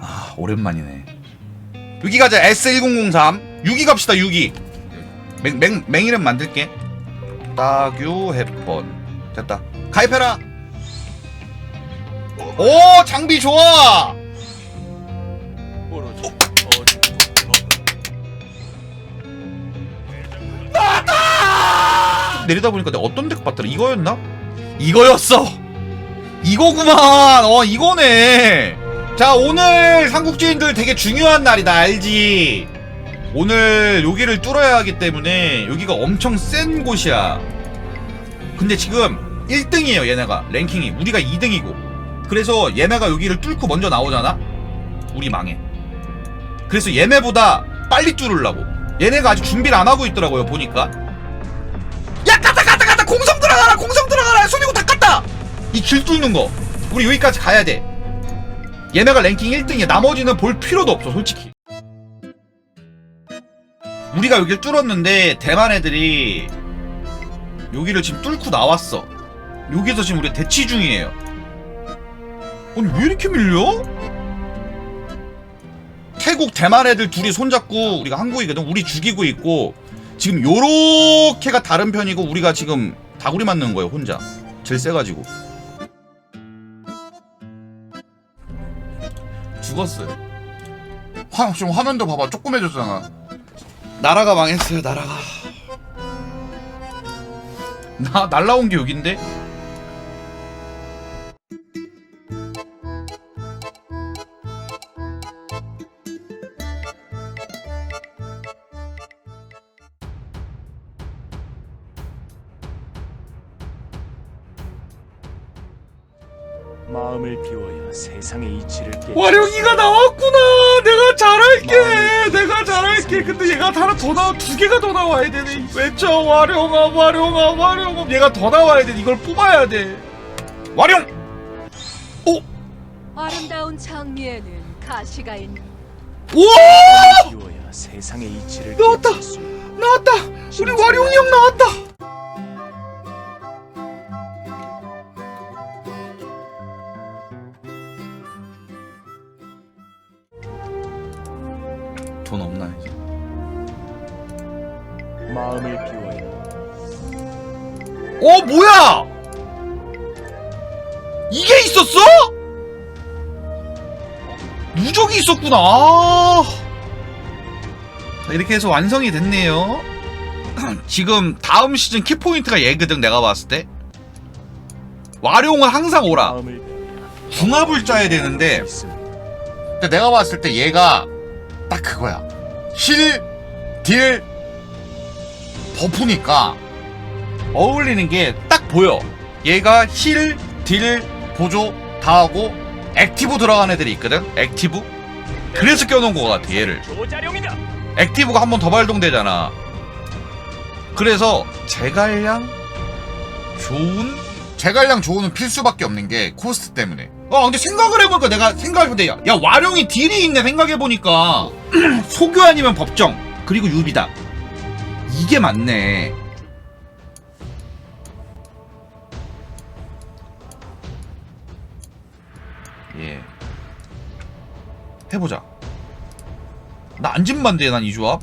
아 오랜만이네. 6기 가자 S1003 6기 갑시다 6기. 맹, 맹, 맹이름 만들게. 따규 햇번 됐다. 가입해라. 오 장비 좋아. 어 내리다 보니까 내가 어떤 덱 봤더라? 이거였나? 이거였어! 이거구만! 어 이거네! 자 오늘 삼국지인들 되게 중요한 날이다 알지? 오늘 여기를 뚫어야 하기 때문에 여기가 엄청 센 곳이야. 근데 지금 1등이에요 얘네가. 랭킹이. 우리가 2등이고. 그래서 얘네가 여기를 뚫고 먼저 나오잖아? 우리 망해. 그래서 얘네보다 빨리 뚫으려고. 얘네가 아직 준비를 안 하고 있더라고요 보니까 들어가라 공성 들어가라 소리고 다 깠다! 이 길 뚫는 거 우리 여기까지 가야 돼. 얘네가 랭킹 1등이야. 나머지는 볼 필요도 없어 솔직히. 우리가 여기를 뚫었는데 대만 애들이 여기를 지금 뚫고 나왔어. 여기서 지금 우리 대치 중이에요. 아니 왜 이렇게 밀려? 태국 대만 애들 둘이 손잡고 우리가 한국이거든. 우리 죽이고 있고 지금 요렇게가 다른 편이고 우리가 지금 다구리 맞는 거예요 혼자. 제일 세가지고. 죽었어요. 화, 지금 화면도 봐봐. 조그매졌잖아. 나라가 망했어요 나라가. 나 날라온 게 여긴데 마음을 비워야 세상의 이치를 깨. 와룡이가 나왔구나! 내가 잘할게! 내가 잘할게! 근데 얘가 하나 더 나와 두 개가 더 나와야 되네. 외쳐! 와룡아 와룡아 와룡아. 얘가 더 나와야 돼. 이걸 뽑아야 돼. 와룡! 아름다운 장미에는 가시가 있는 우와! 비워야 세상의 이치를 나왔다. 수. 나왔다! 우리 와룡이 형 나왔다 돈 없나 이제 마음을 비워야 어 뭐야 이게 있었어? 누적이 있었구나 아. 자, 이렇게 해서 완성이 됐네요 지금 다음 시즌 키포인트가 얘거든 내가 봤을 때 와룡은 항상 오라 마음을 궁합을 짜야 되는데. 근데 내가 봤을 때 얘가 딱 그거야. 힐, 딜, 버프니까 어울리는 게 딱 보여. 얘가 힐, 딜, 보조 다 하고 액티브 들어간 애들이 있거든. 액티브. 그래서 껴놓은 것 같아 얘를. 액티브가 한 번 더 발동되잖아. 그래서 제갈량 좋은 제갈량 좋은 필수밖에 없는 게 코스트 때문에. 어 근데 생각을 해보니까 내가 생각해보니까 야, 야 와룡이 딜이 있네 생각해보니까. 소교 아니면 법정 그리고 유비다. 이게 맞네. 예. 해보자. 나 안진반대 난이 조합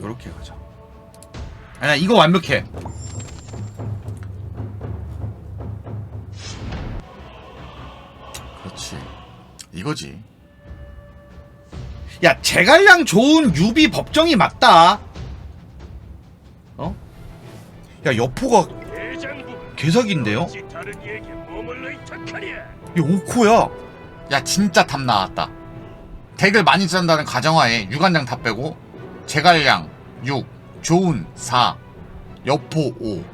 요렇게 가자. 아니야 이거 완벽해. 그렇지. 이거지. 야 제갈량 좋은 유비 법정이 맞다. 어? 야 여포가 개사기인데요? 야 오코야. 야 진짜 탑 나왔다. 덱을 많이 짠다는 가정하에 유관장 다 빼고 제갈량 6 조운 4 여포 5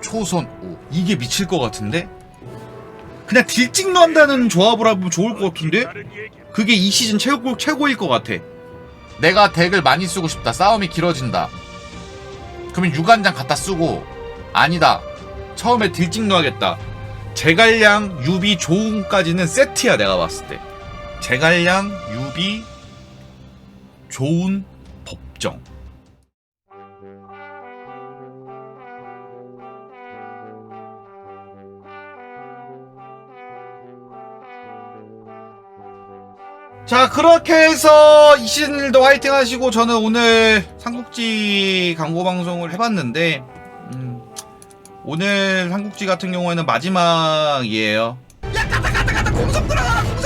초선 5 이게 미칠 것 같은데? 그냥 딜찍로 한다는 조합을 하면 좋을 것 같은데? 그게 이 시즌 최고, 최고일 것 같아. 내가 덱을 많이 쓰고 싶다. 싸움이 길어진다. 그러면 유관장 갖다 쓰고 아니다. 처음에 딜찍로 하겠다. 제갈량 유비 조운까지는 세트야 내가 봤을 때. 제갈량 유비 좋은 법정. 자 그렇게 해서 이 시즌일도 화이팅 하시고 저는 오늘 삼국지 광고 방송을 해봤는데 음, 오늘 삼국지 같은 경우에는 마지막이에요. 야 갔다 갔다 갔다. 공성 들어가라 공성